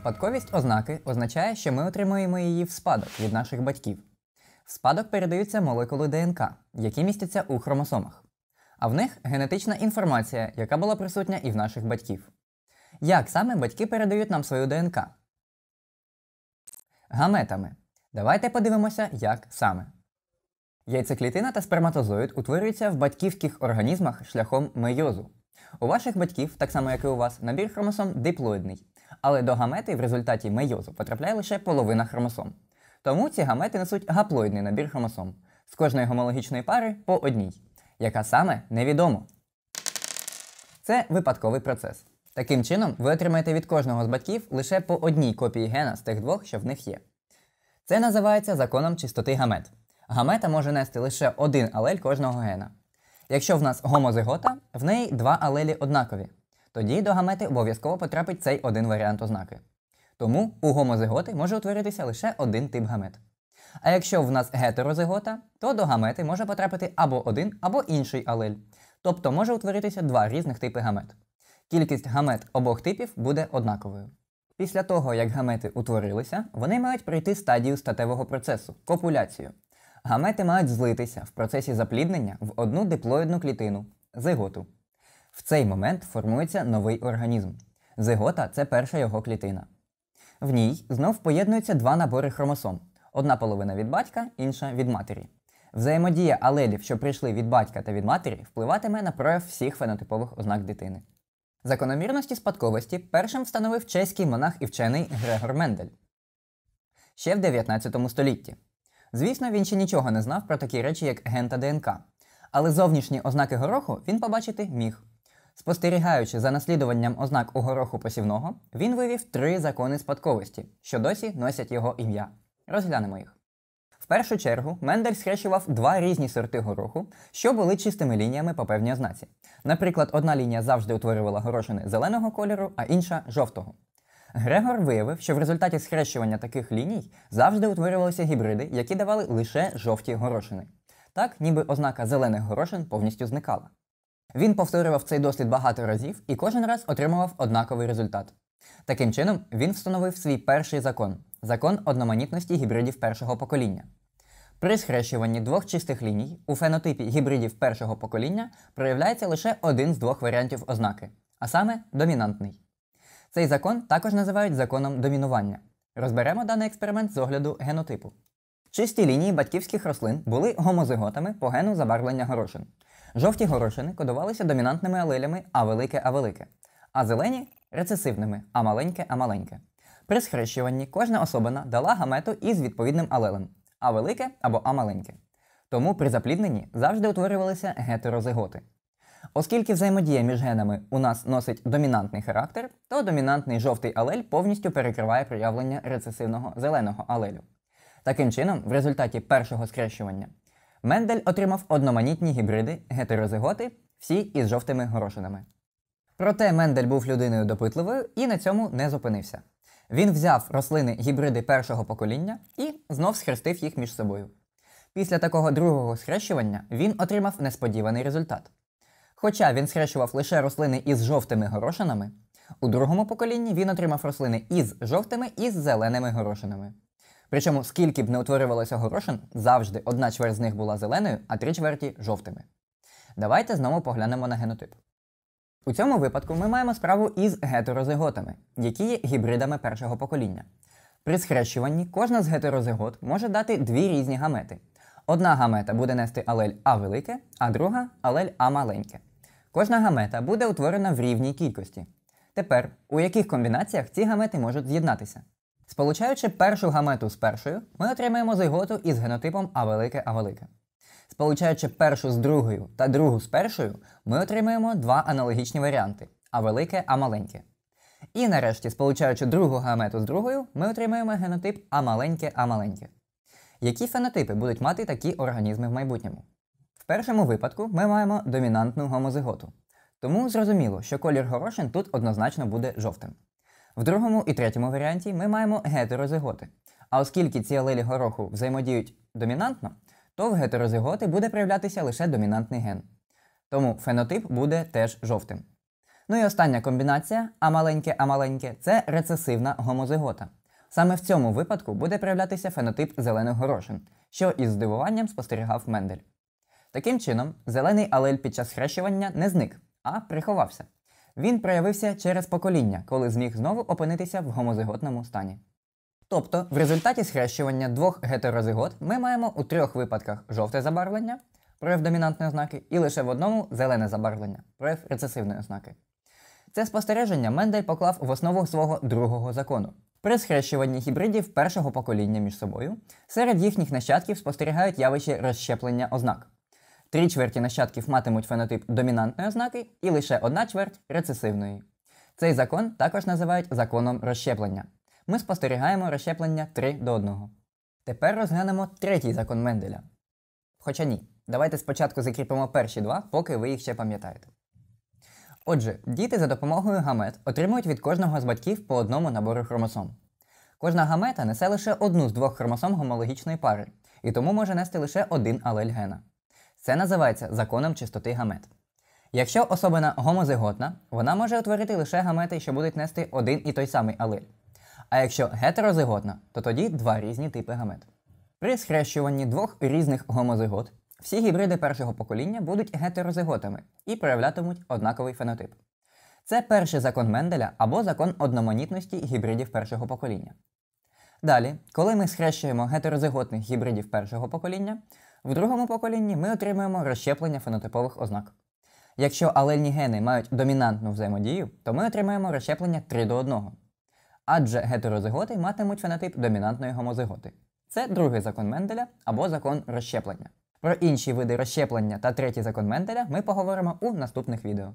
Спадковість ознаки означає, що ми отримуємо її в спадок від наших батьків. В спадок передаються молекули ДНК, які містяться у хромосомах. А в них генетична інформація, яка була присутня і в наших батьків. Як саме батьки передають нам свою ДНК? Гаметами. Давайте подивимося, як саме. Яйцеклітина та сперматозоїд утворюються в батьківських організмах шляхом мейозу. У ваших батьків, так само як і у вас, набір хромосом диплоїдний, але до гамети в результаті мейозу потрапляє лише половина хромосом. Тому ці гамети несуть гаплоїдний набір хромосом з кожної гомологічної пари по одній, яка саме невідомо. Це випадковий процес. Таким чином, ви отримаєте від кожного з батьків лише по одній копії гена з тих двох, що в них є. Це називається законом чистоти гамет. Гамета може нести лише один алель кожного гена. Якщо в нас гомозигота, в неї два алелі однакові. Тоді до гамети обов'язково потрапить цей один варіант ознаки. Тому у гомозиготи може утворитися лише один тип гамет. А якщо в нас гетерозигота, то до гамети може потрапити або один, або інший алель. Тобто може утворитися два різних типи гамет. Кількість гамет обох типів буде однаковою. Після того, як гамети утворилися, вони мають пройти стадію статевого процесу копуляцію. Гамети мають злитися в процесі запліднення в одну диплоїдну клітину зиготу. В цей момент формується новий організм. Зигота це перша його клітина. В ній знов поєднуються два набори хромосом: одна половина від батька, інша від матері. Взаємодія алелів, що прийшли від батька та від матері, впливатиме на прояв всіх фенотипових ознак дитини. Закономірності спадковості першим встановив чеський монах і вчений Грегор Мендель ще в 19 столітті. Звісно, він ще нічого не знав про такі речі, як ген та ДНК, але зовнішні ознаки гороху він побачити міг. Спостерігаючи за наслідуванням ознак у гороху посівного, він вивів три закони спадковості, що досі носять його ім'я. Розглянемо їх. В першу чергу Мендель схрещував два різні сорти гороху, що були чистими лініями по певній ознаці. Наприклад, одна лінія завжди утворювала горошини зеленого кольору, а інша жовтого. Грегор виявив, що в результаті схрещування таких ліній завжди утворювалися гібриди, які давали лише жовті горошини. Так, ніби ознака зелених горошин повністю зникала. Він повторював цей дослід багато разів і кожен раз отримував однаковий результат. Таким чином, він встановив свій перший закон закон одноманітності гібридів першого покоління. При схрещуванні двох чистих ліній у фенотипі гібридів першого покоління проявляється лише один з двох варіантів ознаки, а саме домінантний. Цей закон також називають законом домінування. Розберемо даний експеримент з огляду генотипу. Чисті лінії батьківських рослин були гомозиготами по гену забарвлення горошин. Жовті горошини кодувалися домінантними алелями А велике А велике, а зелені рецесивними А маленьке А маленьке. При схрещуванні кожна особина дала гамету із відповідним алелем А велике або А маленьке. Тому при заплідненні завжди утворювалися гетерозиготи. Оскільки взаємодія між генами у нас носить домінантний характер, то домінантний жовтий алель повністю перекриває проявлення рецесивного зеленого алелю. Таким чином, в результаті першого скрещування Мендель отримав одноманітні гібриди гетерозиготи, всі із жовтими горошинами. Проте Мендель був людиною допитливою і на цьому не зупинився. Він взяв рослини гібриди першого покоління і знов схрестив їх між собою. Після такого другого схрещування він отримав несподіваний результат. Хоча він схрещував лише рослини із жовтими горошинами, у другому поколінні він отримав рослини із жовтими і з зеленими горошинами. Причому, скільки б не утворювалося горошин, завжди одна чверть з них була зеленою, а три чверті жовтими. Давайте знову поглянемо на генотип. У цьому випадку ми маємо справу із гетерозиготами, які є гібридами першого покоління. При схрещуванні кожна з гетерозигот може дати дві різні гамети. Одна гамета буде нести алель А велике, а друга алель А маленьке. Кожна гамета буде утворена в рівній кількості. Тепер, у яких комбінаціях ці гамети можуть з'єднатися? Сполучаючи першу гамету з першою, ми отримаємо зиготу із генотипом А велике А велике. Сполучаючи першу з другою та другу з першою, ми отримаємо два аналогічні варіанти А велике А маленьке. І нарешті, сполучаючи другу гамету з другою, ми отримаємо генотип А маленьке А маленьке. Які фенотипи будуть мати такі організми в майбутньому? В першому випадку ми маємо домінантну гомозиготу. Тому зрозуміло, що колір горошин тут однозначно буде жовтим. В другому і третьому варіанті ми маємо гетерозиготи. А оскільки ці алелі гороху взаємодіють домінантно, то в гетерозиготи буде проявлятися лише домінантний ген. Тому фенотип буде теж жовтим. Ну і остання комбінація А маленьке А маленьке це рецесивна гомозигота. Саме в цьому випадку буде проявлятися фенотип зелених горошин, що із здивуванням спостерігав Мендель. Таким чином, зелений алель під час хрещування не зник, а приховався. Він проявився через покоління, коли зміг знову опинитися в гомозиготному стані. Тобто, в результаті схрещування двох гетерозигот ми маємо у трьох випадках жовте забарвлення, прояв домінантної ознаки, і лише в одному зелене забарвлення, прояв рецесивної ознаки. Це спостереження Мендель поклав в основу свого другого закону. При схрещуванні гібридів першого покоління між собою серед їхніх нащадків спостерігають явище розщеплення ознак. Три чверті нащадків матимуть фенотип домінантної ознаки і лише одна чверть рецесивної. Цей закон також називають законом розщеплення. Ми спостерігаємо розщеплення 3 до 1. Тепер розглянемо третій закон Менделя. Хоча ні, давайте спочатку закріпимо перші два, поки ви їх ще пам'ятаєте. Отже, діти за допомогою гамет отримують від кожного з батьків по одному набору хромосом. Кожна гамета несе лише одну з двох хромосом гомологічної пари, і тому може нести лише один алель гена. Це називається законом чистоти гамет. Якщо особина гомозиготна, вона може утворити лише гамети, що будуть нести один і той самий алель. А якщо гетерозиготна, то тоді два різні типи гамет. При схрещуванні двох різних гомозигот всі гібриди першого покоління будуть гетерозиготами і проявлятимуть однаковий фенотип. Це перший закон Менделя або закон одноманітності гібридів першого покоління. Далі, коли ми схрещуємо гетерозиготних гібридів першого покоління, в другому поколінні ми отримуємо розщеплення фенотипових ознак. Якщо алельні гени мають домінантну взаємодію, то ми отримаємо розщеплення 3 до 1. Адже гетерозиготи матимуть фенотип домінантної гомозиготи. Це другий закон Менделя або закон розщеплення. Про інші види розщеплення та третій закон Менделя ми поговоримо у наступних відео.